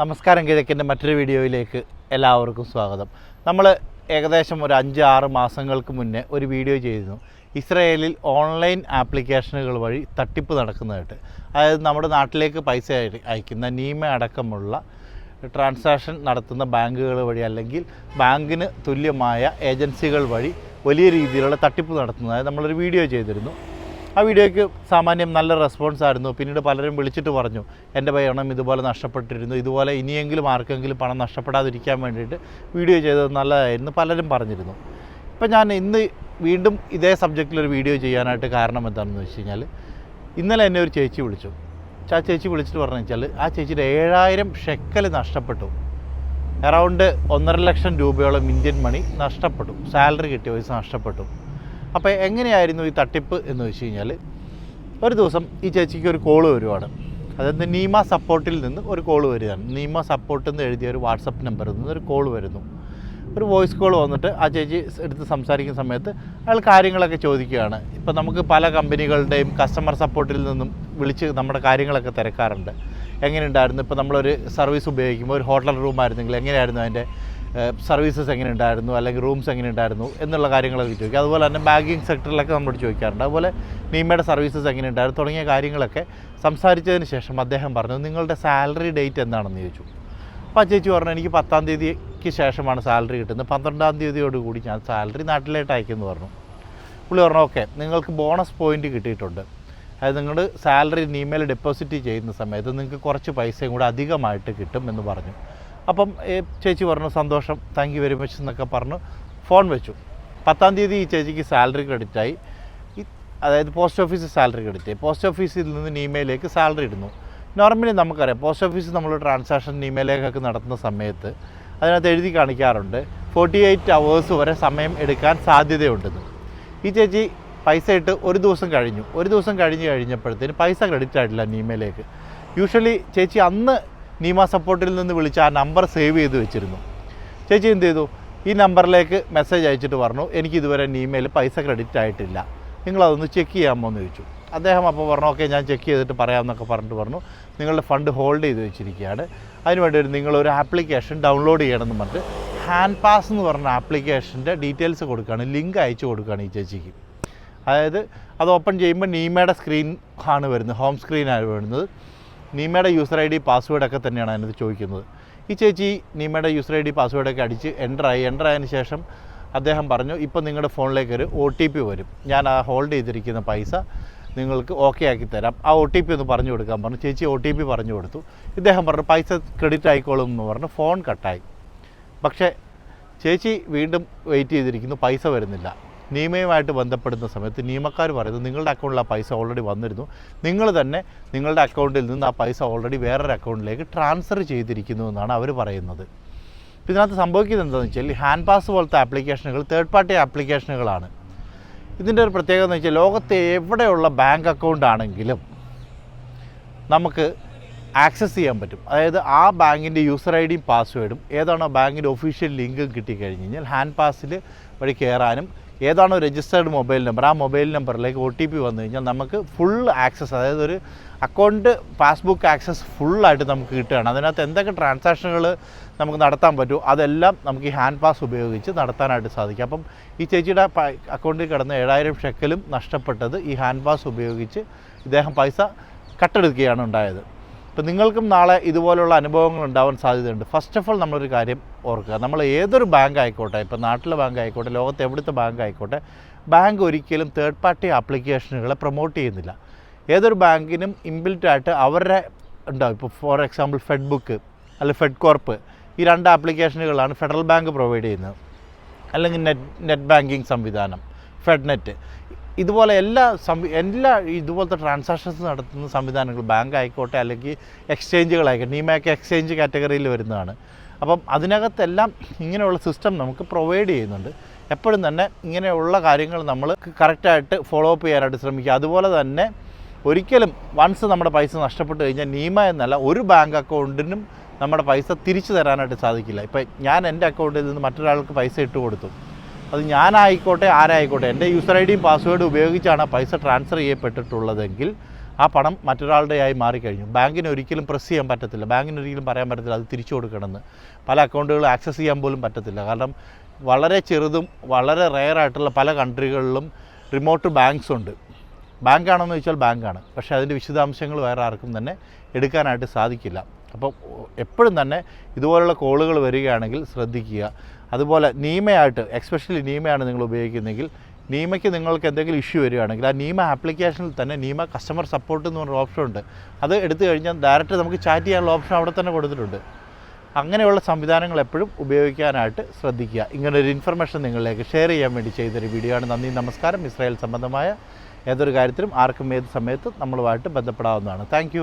നമസ്കാരം കിഴക്കിന്റെ മറ്റൊരു വീഡിയോയിലേക്ക് എല്ലാവർക്കും സ്വാഗതം. നമ്മൾ ഏകദേശം ഒരു അഞ്ച് ആറ് മാസങ്ങൾക്ക് മുന്നേ ഒരു വീഡിയോ ചെയ്തിരുന്നു. ഇസ്രയേലിൽ ഓൺലൈൻ ആപ്ലിക്കേഷനുകൾ വഴി തട്ടിപ്പ് നടക്കുന്നതായിട്ട്. അതായത് നമ്മുടെ നാട്ടിലേക്ക് പൈസ അയക്കുന്ന നീമ അടക്കമുള്ള ട്രാൻസാക്ഷൻ നടത്തുന്ന ബാങ്കുകൾ വഴി അല്ലെങ്കിൽ ബാങ്കിന് തുല്യമായ ഏജൻസികൾ വഴി വലിയ രീതിയിലുള്ള തട്ടിപ്പ് നടത്തുന്നതായി നമ്മളൊരു വീഡിയോ ചെയ്തിരുന്നു. ആ വീഡിയോയ്ക്ക് സാമാന്യം നല്ല റെസ്പോൺസ് ആയിരുന്നു. പിന്നീട് പലരും വിളിച്ചിട്ട് പറഞ്ഞു എന്റെ പണം ഇതുപോലെ നഷ്ടപ്പെട്ടിരുന്നു. ഇതുപോലെ ഇനിയെങ്കിലും ആർക്കെങ്കിലും പണം നഷ്ടപ്പെടാതിരിക്കാൻ വേണ്ടിയിട്ട് വീഡിയോ ചെയ്തത് നല്ലതായിരുന്നു പലരും പറഞ്ഞിരുന്നു. ഇപ്പം ഞാൻ ഇന്ന് വീണ്ടും ഇതേ സബ്ജക്റ്റിലൊരു വീഡിയോ ചെയ്യാനായിട്ട് കാരണം എന്താണെന്ന് വെച്ച് കഴിഞ്ഞാൽ ഇന്നലെ എന്നെ ഒരു ചേച്ചി വിളിച്ചു. ആ ചേച്ചി വിളിച്ചിട്ട് പറഞ്ഞു വെച്ചാൽ ആ ചേച്ചിയുടെ ഏഴായിരം ഷെക്കൽ നഷ്ടപ്പെട്ടു. അറൗണ്ട് ഒന്നര ലക്ഷം രൂപയോളം ഇന്ത്യൻ മണി നഷ്ടപ്പെട്ടു. സാലറി കിട്ടിയ പൈസ നഷ്ടപ്പെട്ടു. അപ്പോൾ എങ്ങനെയായിരുന്നു ഈ തട്ടിപ്പ് എന്ന് വെച്ച് കഴിഞ്ഞാൽ ഒരു ദിവസം ഈ ചേച്ചിക്ക് ഒരു കോൾ വരുവാണ്. അതായത് നീമ സപ്പോർട്ടിൽ നിന്ന് ഒരു കോൾ വരികയാണ്. നീമ സപ്പോർട്ട് എന്ന് എഴുതിയ ഒരു വാട്സപ്പ് നമ്പറിൽ നിന്ന് ഒരു കോൾ വരുന്നു. ഒരു വോയിസ് കോൾ വന്നിട്ട് ആ ചേച്ചി എടുത്ത് സംസാരിക്കുന്ന സമയത്ത് അയാൾ കാര്യങ്ങളൊക്കെ ചോദിക്കുകയാണ്. ഇപ്പോൾ നമുക്ക് പല കമ്പനികളുടെയും കസ്റ്റമർ സപ്പോർട്ടിൽ നിന്നും വിളിച്ച് നമ്മുടെ കാര്യങ്ങളൊക്കെ തിരക്കാറുണ്ട്. എങ്ങനെയുണ്ടായിരുന്നു? ഇപ്പോൾ നമ്മളൊരു സർവീസ് ഉപയോഗിക്കുമ്പോൾ ഒരു ഹോട്ടൽ റൂം ആയിരുന്നെങ്കിൽ എങ്ങനെയായിരുന്നു അതിന്റെ സർവീസസ് എങ്ങനെ ഉണ്ടായിരുന്നു അല്ലെങ്കിൽ റൂംസ് എങ്ങനെ ഉണ്ടായിരുന്നു എന്നുള്ള കാര്യങ്ങളൊക്കെ ചോദിക്കും. അതുപോലെ തന്നെ ബാങ്കിങ് സെക്ടറിലൊക്കെ നമ്മളോട് ചോദിക്കാറുണ്ട്. അതുപോലെ നീമയുടെ സർവീസസ് എങ്ങനെ ഉണ്ടായിരുന്നു തുടങ്ങിയ കാര്യങ്ങളൊക്കെ സംസാരിച്ചതിന് ശേഷം അദ്ദേഹം പറഞ്ഞു നിങ്ങളുടെ സാലറി ഡേറ്റ് എന്താണെന്ന് ചോദിച്ചു. അപ്പോൾ ചേച്ചി പറഞ്ഞു എനിക്ക് പത്താം തീയതിക്ക് ശേഷമാണ് സാലറി കിട്ടുന്നത്. പന്ത്രണ്ടാം തീയതിയോട് കൂടി ഞാൻ സാലറി നാട്ടിലേട്ട് അയക്കുമെന്ന് പറഞ്ഞു. പുള്ളി പറഞ്ഞു ഓക്കെ നിങ്ങൾക്ക് ബോണസ് പോയിന്റ് കിട്ടിയിട്ടുണ്ട്. അതായത് നിങ്ങൾ സാലറി ഇമെയിൽ ഡെപ്പോസിറ്റ് ചെയ്യുന്ന സമയത്ത് നിങ്ങൾക്ക് കുറച്ച് പൈസയും കൂടെ അധികമായിട്ട് കിട്ടും എന്ന് പറഞ്ഞു. അപ്പം ചേച്ചി പറഞ്ഞു സന്തോഷം താങ്ക് യു വെരി മച്ച് എന്നൊക്കെ പറഞ്ഞു. ഫോൺ വെച്ചു. പത്താം തീയതി ഈ ചേച്ചിക്ക് സാലറി ക്രെഡിറ്റായി അതായത് post office salary credit post ഓഫീസിൽ നിന്ന് ഇമെയിലേക്ക് സാലറി ഇടുന്നു. നോർമലി നമുക്കറിയാം പോസ്റ്റ് ഓഫീസ് നമ്മൾ ട്രാൻസാക്ഷൻ ഇമെയിലേക്കൊക്കെ നടത്തുന്ന സമയത്ത് അതിനകത്ത് എഴുതി കാണിക്കാറുണ്ട് ഫോർട്ടി എയ്റ്റ് അവേഴ്സ് വരെ സമയം എടുക്കാൻ സാധ്യതയുണ്ടെന്ന്. ഈ ചേച്ചി പൈസ ഇട്ട് ഒരു ദിവസം കഴിഞ്ഞു. ഒരു ദിവസം കഴിഞ്ഞ് കഴിഞ്ഞപ്പോഴത്തേന് പൈസ ക്രെഡിറ്റ് ആയിട്ടില്ല ഇമെയിലേക്ക്. യൂഷ്വലി ചേച്ചി അന്ന് നീമ സപ്പോർട്ടിൽ നിന്ന് വിളിച്ച് ആ നമ്പർ സേവ് ചെയ്ത് വെച്ചിരുന്നു. ചേച്ചി എന്ത് ചെയ്തു? ഈ നമ്പറിലേക്ക് മെസ്സേജ് അയച്ചിട്ട് പറഞ്ഞു എനിക്ക് ഇതുവരെ നീമയിൽ പൈസ ക്രെഡിറ്റ് ആയിട്ടില്ല. നിങ്ങളതൊന്ന് ചെക്ക് ചെയ്യാമോ? എന്ന് ചോദിച്ചു. അദ്ദേഹം അപ്പോൾ പറഞ്ഞു ഓക്കെ ഞാൻ ചെക്ക് ചെയ്തിട്ട് പറയാമെന്നൊക്കെ പറഞ്ഞിട്ട് പറഞ്ഞു. നിങ്ങളുടെ ഫണ്ട് ഹോൾഡ് ചെയ്ത് വെച്ചിരിക്കുകയാണ്. അതിനുവേണ്ടി ഒരു നിങ്ങളൊരു ആപ്ലിക്കേഷൻ ഡൗൺലോഡ് ചെയ്യണമെന്ന് പറഞ്ഞിട്ട് ഹാൻഡ് പാസ് എന്ന് പറഞ്ഞ ആപ്ലിക്കേഷന്റെ ഡീറ്റെയിൽസ് കൊടുക്കുകയാണ്. ലിങ്ക് അയച്ചു കൊടുക്കുകയാണ് ഈ ചേച്ചിക്ക്. അതായത് അത് ഓപ്പൺ ചെയ്യുമ്പോൾ നീമയുടെ സ്ക്രീൻ ആണ് വരുന്നത് ഹോം സ്ക്രീനാണ് വരുന്നത്. നീമയുടെ യൂസർ ഐ ഡി പാസ്വേഡൊക്കെ തന്നെയാണ് അതിനകത്ത് ചോദിക്കുന്നത്. ഈ ചേച്ചി നീമയുടെ യൂസർ ഐ ഡി പാസ്വേഡൊക്കെ അടിച്ച് എന്റർ ആയതിനു ശേഷം അദ്ദേഹം പറഞ്ഞു ഇപ്പോൾ നിങ്ങളുടെ ഫോണിലേക്ക് ഒരു ഒ ടി പി വരും. ഞാൻ ആ ഹോൾഡ് ചെയ്തിരിക്കുന്ന പൈസ നിങ്ങൾക്ക് ഓക്കെ ആക്കി തരാം. ആ ഒ ടി പി ഒന്ന് പറഞ്ഞു കൊടുക്കാൻ പറഞ്ഞു. ചേച്ചി ഒ ടി പി പറഞ്ഞു കൊടുത്തു. ഇദ്ദേഹം പറഞ്ഞു പൈസ ക്രെഡിറ്റ് ആയിക്കോളും എന്ന് പറഞ്ഞു. ഫോൺ കട്ടായി പക്ഷേ ചേച്ചി വീണ്ടും വെയിറ്റ് ചെയ്തിരിക്കുന്നു. പൈസ വരുന്നില്ല. നിയമയുമായിട്ട് ബന്ധപ്പെടുന്ന സമയത്ത് നിയമക്കാർ പറയുന്നത് നിങ്ങളുടെ അക്കൗണ്ടിൽ ആ പൈസ ഓൾറെഡി വന്നിരുന്നു. നിങ്ങൾ തന്നെ നിങ്ങളുടെ അക്കൗണ്ടിൽ നിന്ന് ആ പൈസ ഓൾറെഡി വേറൊരു അക്കൗണ്ടിലേക്ക് ട്രാൻസ്ഫർ ചെയ്തിരിക്കുന്നു എന്നാണ് അവർ പറയുന്നത്. ഇതിനകത്ത് സംഭവിക്കുന്നത് എന്താണെന്ന് വെച്ചാൽ ഹാൻഡ് പാസ് പോലത്തെ ആപ്ലിക്കേഷനുകൾ തേർഡ് പാർട്ടി ആപ്ലിക്കേഷനുകളാണ് ഇതിന്റെ ഒരു പ്രത്യേകത എന്ന് വെച്ചാൽ ലോകത്തെ എവിടെയുള്ള ബാങ്ക് അക്കൗണ്ട് ആണെങ്കിലും നമുക്ക് ആക്സസ് ചെയ്യാൻ പറ്റും. അതായത് ആ ബാങ്കിന്റെ യൂസർ ഐ ഡിയും പാസ്വേഡും ഏതാണോ ബാങ്കിന്റെ ഒഫീഷ്യൽ ലിങ്കും കിട്ടിക്കഴിഞ്ഞ് കഴിഞ്ഞാൽ ഹാൻഡ് പാസിൽ വഴി കയറാനും ഏതാണോ രജിസ്റ്റേർഡ് മൊബൈൽ നമ്പർ ആ മൊബൈൽ നമ്പറിലേക്ക് ഒ ടി പി വന്നു കഴിഞ്ഞാൽ നമുക്ക് ഫുൾ ആക്സസ് അതായത് ഒരു അക്കൗണ്ട് പാസ്ബുക്ക് ആക്സസ് ഫുള്ളായിട്ട് നമുക്ക് കിട്ടുകയാണ്. അതിനകത്ത് എന്തൊക്കെ ട്രാൻസാക്ഷനുകൾ നമുക്ക് നടത്താൻ പറ്റുമോ അതെല്ലാം നമുക്ക് ഈ ഹാൻഡ് പാസ് ഉപയോഗിച്ച് നടത്താനായിട്ട് സാധിക്കും. അപ്പം ഈ ചേച്ചിയുടെ അക്കൗണ്ടിൽ കിടന്ന ഏഴായിരം ഷെക്കലും നഷ്ടപ്പെട്ടത് ഈ ഹാൻഡ് പാസ് ഉപയോഗിച്ച് ഇദ്ദേഹം പൈസ കട്ടെടുക്കുകയാണ് ഉണ്ടായത്. അപ്പോൾ നിങ്ങൾക്കും നാളെ ഇതുപോലുള്ള അനുഭവങ്ങൾ ഉണ്ടാവാൻ സാധ്യതയുണ്ട്. ഫസ്റ്റ് ഓഫ് ഓൾ നമ്മളൊരു കാര്യം ഓർക്കുക. നമ്മൾ ഏതൊരു ബാങ്ക് ആയിക്കോട്ടെ ഇപ്പോൾ നാട്ടിലെ ബാങ്ക് ആയിക്കോട്ടെ ലോകത്തെ എവിടുത്തെ ബാങ്ക് ആയിക്കോട്ടെ ബാങ്ക് ഒരിക്കലും തേർഡ് പാർട്ടി ആപ്ലിക്കേഷനുകളെ പ്രൊമോട്ട് ചെയ്യുന്നില്ല. ഏതൊരു ബാങ്കിനും ഇൻബിൽറ്റ് ആയിട്ട് അവരുടെ ഉണ്ടാവും. ഇപ്പോൾ ഫോർ എക്സാമ്പിൾ ഫെഡ് ബുക്ക് അല്ലെങ്കിൽ ഫെഡ് കോർപ്പ് ഈ രണ്ട് ആപ്ലിക്കേഷനുകളാണ് ഫെഡറൽ ബാങ്ക് പ്രൊവൈഡ് ചെയ്യുന്നത്. അല്ലെങ്കിൽ നെറ്റ് നെറ്റ് ബാങ്കിങ് സംവിധാനം ഫെഡ്നെറ്റ് ഇതുപോലെ എല്ലാ എല്ലാ ഇതുപോലത്തെ ട്രാൻസാക്ഷൻസ് നടത്തുന്ന സംവിധാനങ്ങൾ ബാങ്ക് ആയിക്കോട്ടെ അല്ലെങ്കിൽ എക്സ്ചേഞ്ചുകളായിക്കോട്ടെ നീമയൊക്കെ എക്സ്ചേഞ്ച് കാറ്റഗറിയിൽ വരുന്നതാണ്. അപ്പം അതിനകത്തെല്ലാം ഇങ്ങനെയുള്ള സിസ്റ്റം നമുക്ക് പ്രൊവൈഡ് ചെയ്യുന്നുണ്ട്. എപ്പോഴും തന്നെ ഇങ്ങനെയുള്ള കാര്യങ്ങൾ നമ്മൾ കറക്റ്റായിട്ട് ഫോളോ അപ്പ് ചെയ്യാനായിട്ട് ശ്രമിക്കുക. അതുപോലെ തന്നെ ഒരിക്കലും വൺസ് നമ്മുടെ പൈസ നഷ്ടപ്പെട്ട് കഴിഞ്ഞാൽ നീമ എന്നല്ല ഒരു ബാങ്ക് അക്കൗണ്ടിനും നമ്മുടെ പൈസ തിരിച്ചു തരാനായിട്ട് സാധിക്കില്ല. ഇപ്പം ഞാൻ എന്റെ അക്കൗണ്ടിൽ നിന്ന് മറ്റൊരാൾക്ക് പൈസ ഇട്ട് കൊടുത്തു അത് ഞാനായിക്കോട്ടെ ആരായിക്കോട്ടെ എന്റെ യൂസർ ഐ ഡിയും പാസ്വേഡും ഉപയോഗിച്ചാണ് പൈസ ട്രാൻസ്ഫർ ചെയ്യപ്പെട്ടിട്ടുള്ളതെങ്കിൽ ആ പണം മറ്റൊരാളുടെയായി മാറിക്കഴിഞ്ഞു. ബാങ്കിന് ഒരിക്കലും പ്രസ് ചെയ്യാൻ പറ്റത്തില്ല. ബാങ്കിന് ഒരിക്കലും പറയാൻ പറ്റത്തില്ല അത് തിരിച്ചു കൊടുക്കണമെന്ന്. പല അക്കൗണ്ടുകൾ ആക്സസ് ചെയ്യാൻ പോലും പറ്റത്തില്ല. കാരണം വളരെ ചെറുതും വളരെ റെയർ ആയിട്ടുള്ള പല കൺട്രികളിലും റിമോട്ട് ബാങ്ക്സ് ഉണ്ട്. ബാങ്കാണെന്ന് ചോദിച്ചാൽ ബാങ്കാണ്. പക്ഷേ അതിന്റെ വിശദാംശങ്ങൾ വേറെ ആർക്കും തന്നെ എടുക്കാനായിട്ട് സാധിക്കില്ല. അപ്പോൾ എപ്പോഴും തന്നെ ഇതുപോലുള്ള കോളുകൾ വരികയാണെങ്കിൽ ശ്രദ്ധിക്കുക. അതുപോലെ നീമയായിട്ട് എക്സ്പെഷ്യലി നീമയാണ് നിങ്ങൾ ഉപയോഗിക്കുന്നതെങ്കിൽ നീമയ്ക്ക് നിങ്ങൾക്ക് എന്തെങ്കിലും ഇഷ്യൂ വരികയാണെങ്കിൽ ആ നീമ ആപ്ലിക്കേഷനിൽ തന്നെ നീമ കസ്റ്റമർ സപ്പോർട്ട് എന്ന് പറഞ്ഞ ഓപ്ഷൻ ഉണ്ട്. അത് എടുത്തു കഴിഞ്ഞാൽ ഡയറക്റ്റ് നമുക്ക് ചാറ്റ് ചെയ്യാനുള്ള ഓപ്ഷൻ അവിടെ തന്നെ കൊടുത്തിട്ടുണ്ട്. അങ്ങനെയുള്ള സംവിധാനങ്ങൾ എപ്പോഴും ഉപയോഗിക്കാനായിട്ട് ശ്രദ്ധിക്കുക. ഇങ്ങനൊരു ഇൻഫർമേഷൻ നിങ്ങളിലേക്ക് ഷെയർ ചെയ്യാൻ വേണ്ടി ചെയ്തൊരു വീഡിയോ ആണ്. നന്ദി നമസ്കാരം. ഇസ്രായേൽ സംബന്ധമായ ഏതൊരു കാര്യത്തിലും ആർക്കും ഏത് സമയത്തും നമ്മളുമായിട്ട് ബന്ധപ്പെടാവുന്നതാണ്. താങ്ക്